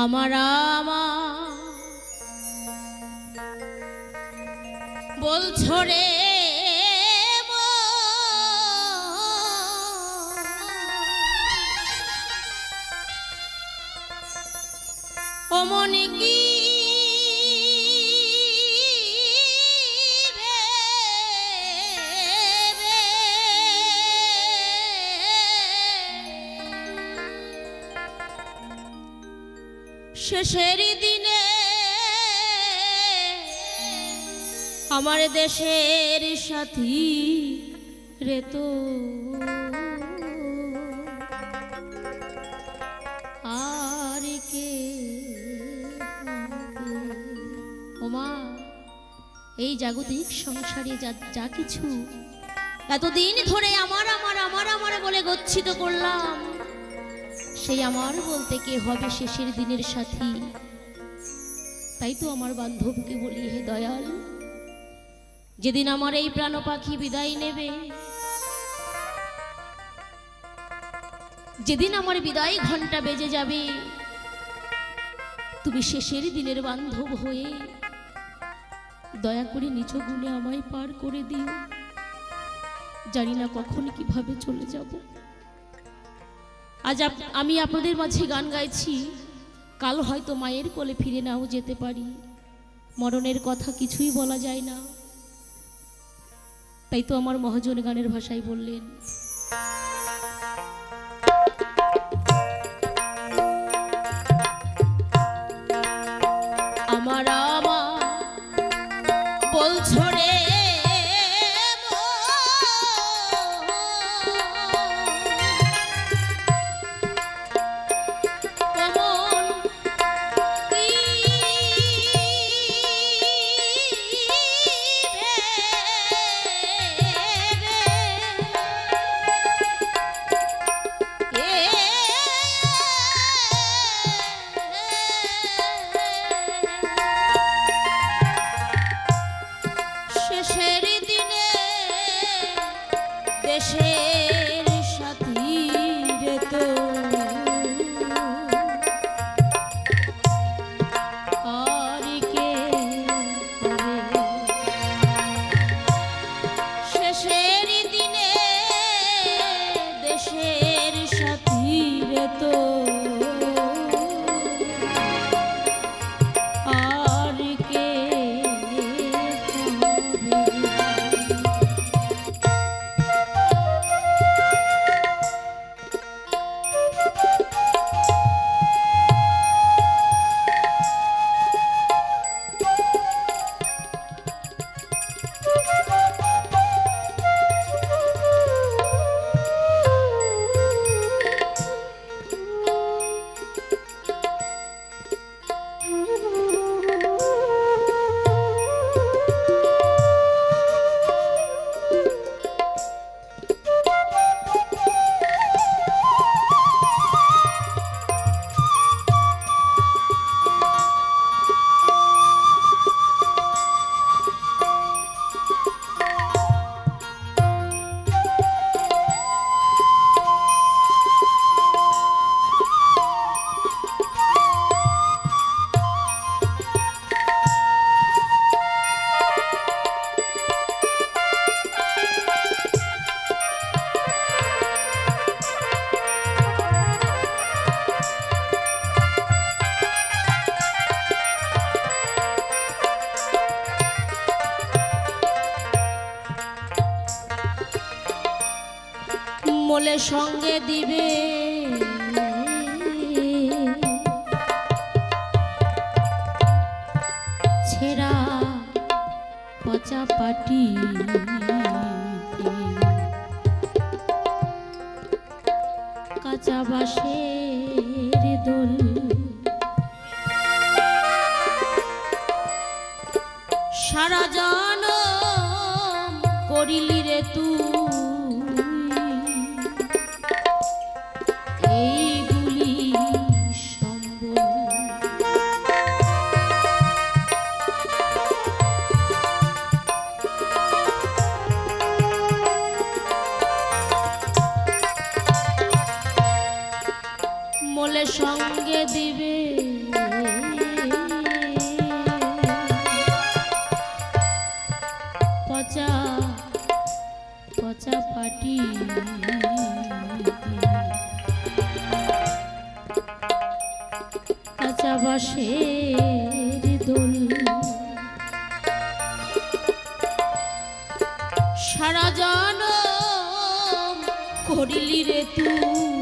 আমার আমার। বলছো রে অমনি কি শেষের দিনে আমার দেশের সাথী রে তো আর কে? ওমা এই জাগতিক সংসারে যা যা কিছু, এতদিন ধরে আমার আমার আমার আমার বলে গচ্ছিত করলাম সেই আমার বলতে কে হবে শেষের দিনের সাথী? তাই তো আমার বান্ধবকে বলি, হে দয়াল, যেদিন আমার এই প্রাণ পাখি বিদায় নেবে, যেদিন আমার বিদায় ঘণ্টা বেজে যাবে, তুমি শেষের দিনের বান্ধব হয়ে দয়া করে নিজ গুণে আমায় পার করে দিও। জানি না কখন কীভাবে চলে যাব। আজ আমি আপনাদের মাঝে গান গাইছি। কাল হয়তো মায়ের কোলে ফিরে নাও যেতে পারি। মরণের কথা কিছুই বলা যায় না। তাই তো আমার মহাজন গানের ভাষায় বললেন কাঁচা সারা জানো করিলি রে তুই।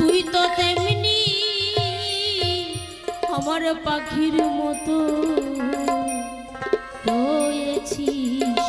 তুই তো তেমনি আমার পাখির মতো হয়েছিস।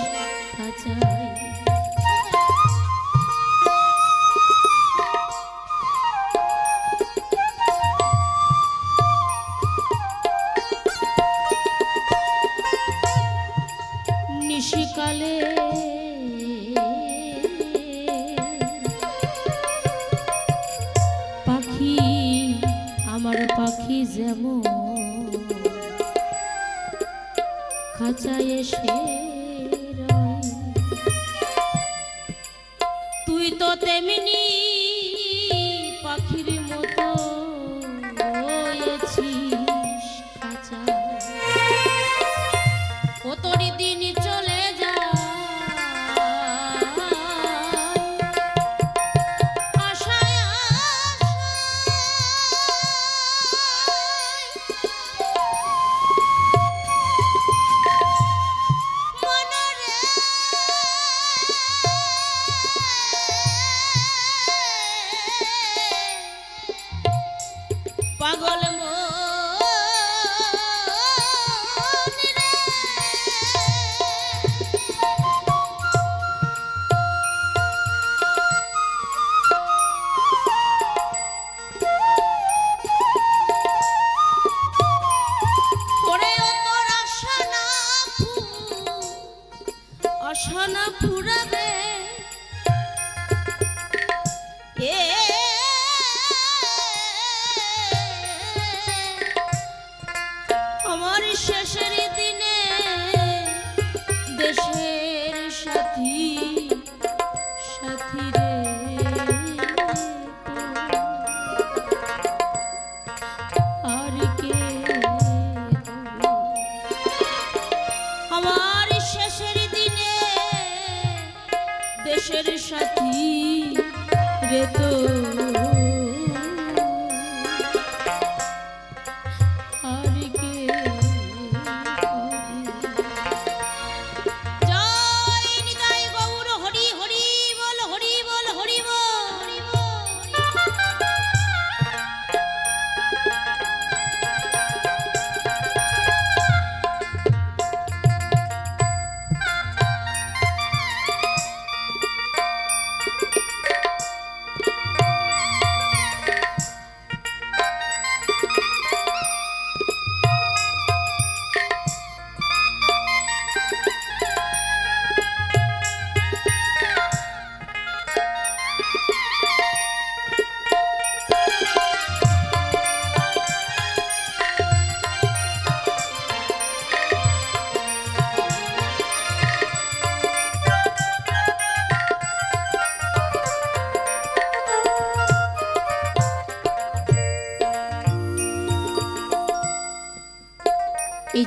আমার শেষের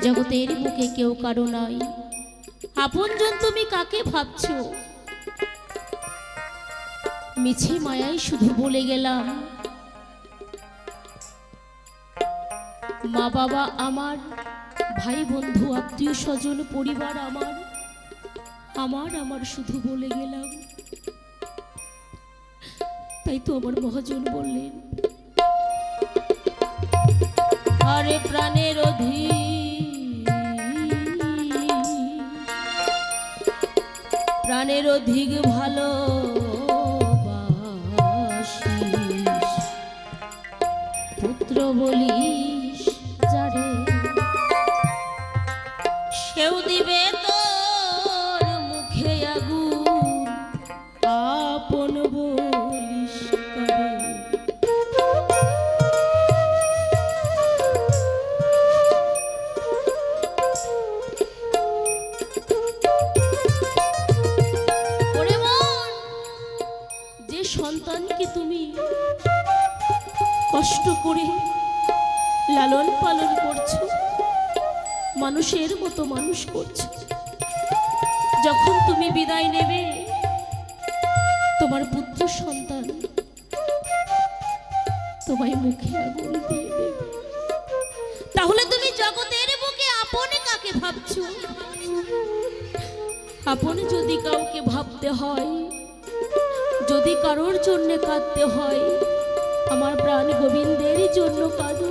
জগতের বুকে কেউ কারও নাই আপনজন তুমি কাকে ভাবছ? মিছে মায়াই শুধু বলে গেলাম মা বাবা আমার ভাই বন্ধু আত্মীয় স্বজন পরিবার আমার আমার আমার শুধু বলে গেলাম। তাই তো আমার মহাজন বললেন, আরে প্রাণের অধিক প্রাণের অধিক ভালো পুত্র বলিস সন্তানকে তুমি কষ্ট করে লালন পালন করছ, মানুষের মতো মানুষ করছ। যখন তুমি বিদায় নেবে, তোমার পুত্র সন্তান তোমায় মুখে আগুন দিয়ে দেবে। তাহলে তুমি জগতের বুকে আপন কাকে ভাবছ? আপন যদি কাউকে ভাবতে হয় যদি কারোর জন্য কাঁদতে হয়। আমার প্রাণ গোবিন্দের জন্য কাঁদো।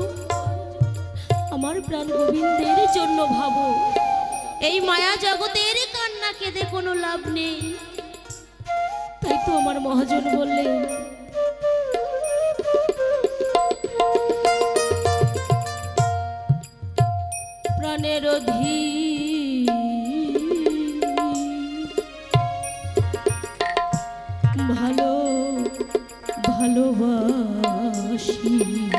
আমার প্রাণ গোবিন্দের জন্য ভাবো। এই মায়া জগতের কান্না কেঁদে কোনো লাভ নেই। তাই তো আমার মহাজন বললেন, প্রাণের অধীর ভালোবাসিস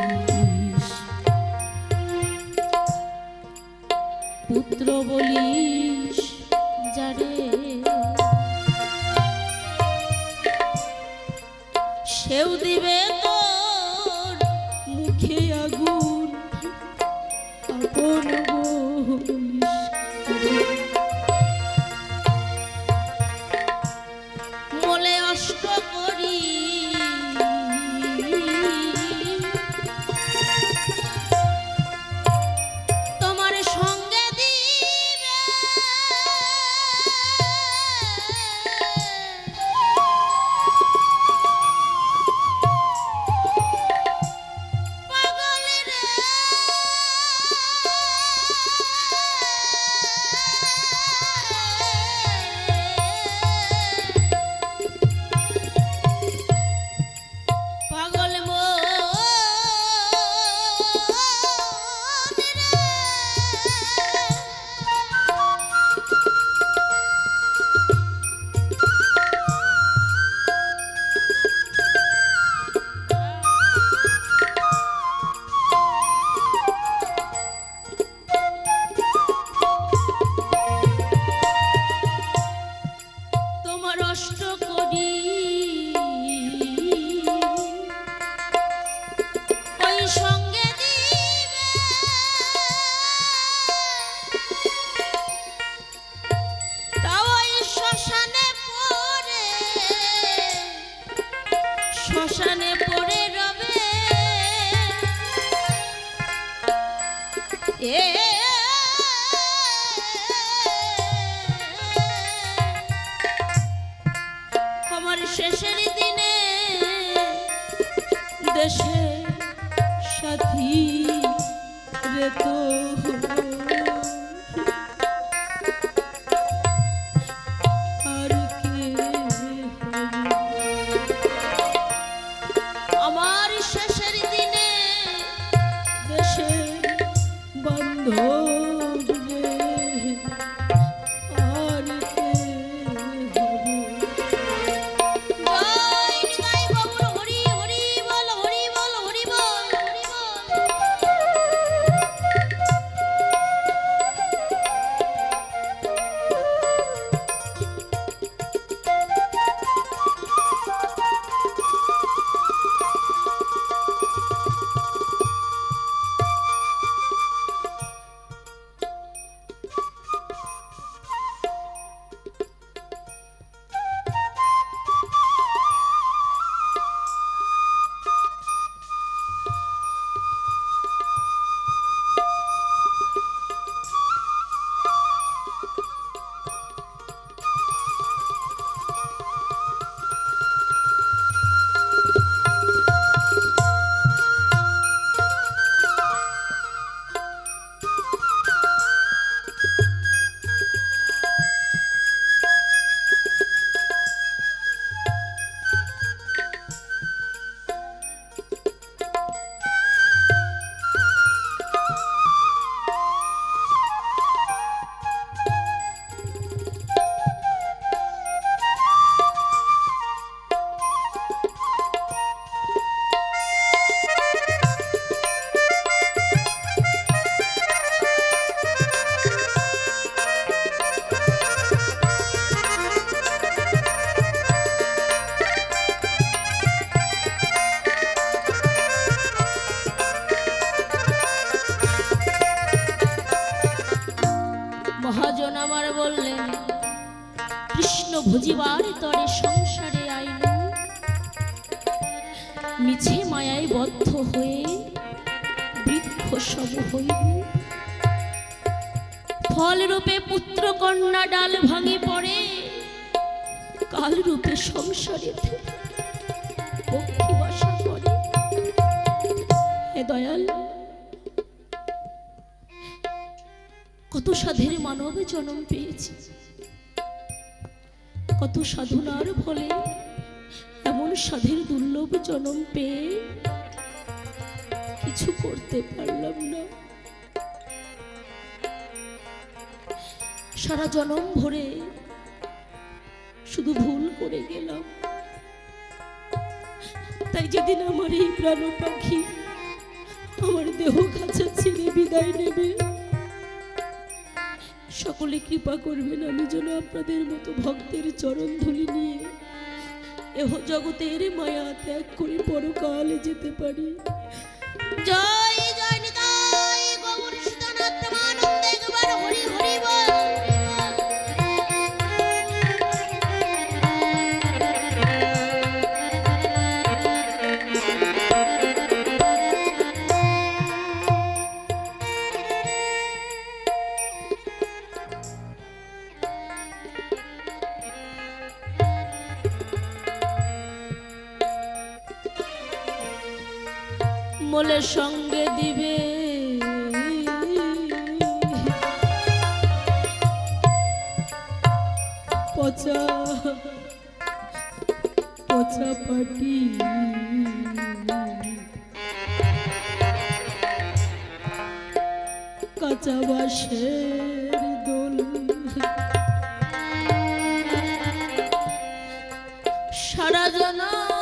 সম হইব পুত্র কন্যা ডাল পড়ে সংসারে দয়াল, কত সাধের মানব জন্ম পেয়েছি। কত সাধনার ফলে এমন সাধের দুর্লভ জন্ম পেয়ে কিছু করতে পারলাম না। সারা জনম ভরে শুধু ভুল করে গেলাম। তাই যেদিন আমার এই প্রাণ পাখি আমার দেহ কাছে ছেড়ে বিদায় নেবে, সকলে কৃপা করবেন আমি যেন আপনাদের মতো ভক্তের চরণ ধুলি নিয়ে এহ জগতের মায়া ত্যাগ করে পরকালে যেতে পারি। Yo কাঁচা বাঁশের দোল। সারা জনম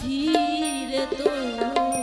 সাথী রে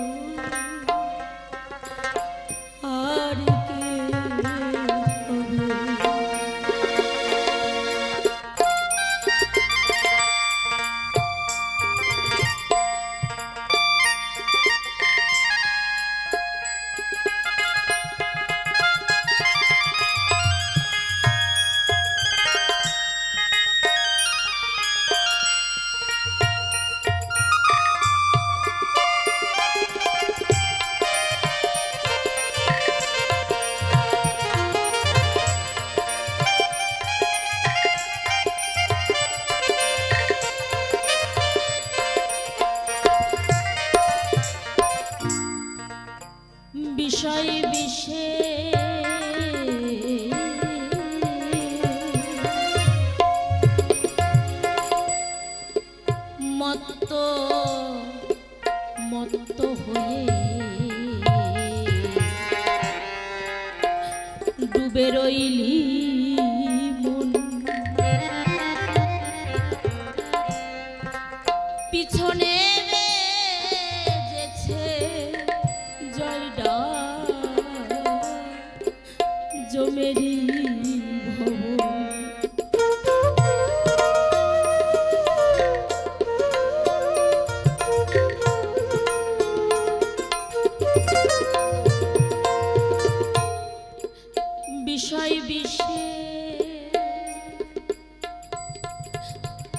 বিষয়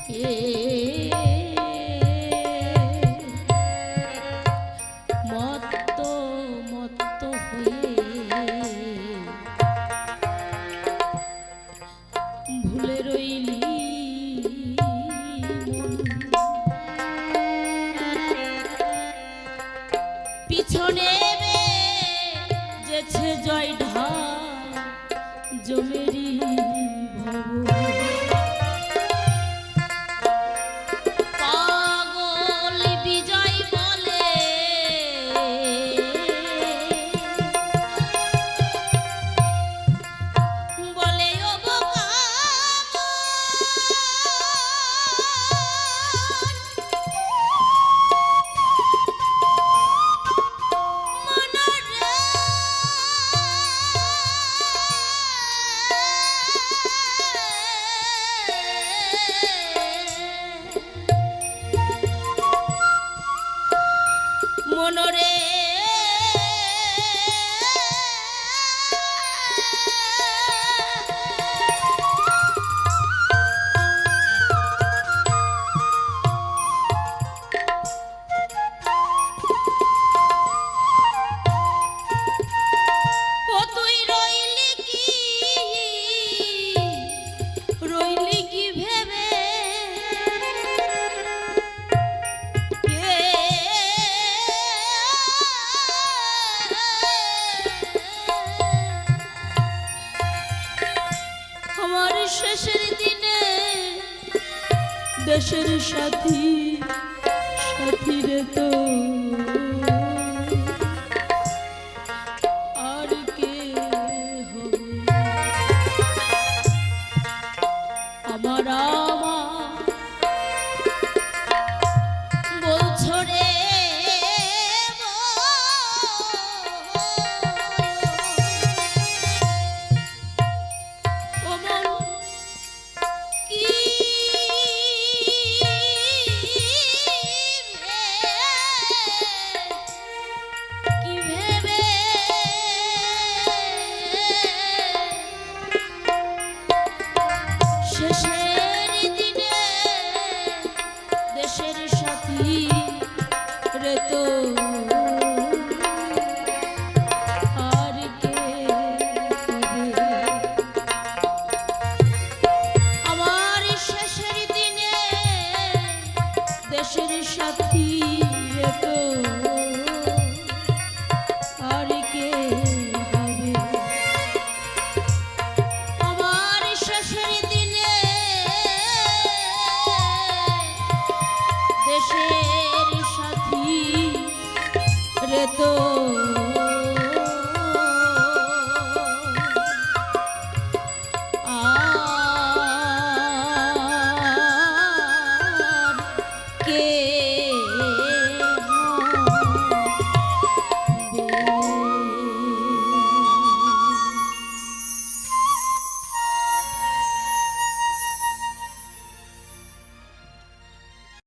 咦。দেশের সাথী সাথীরে তো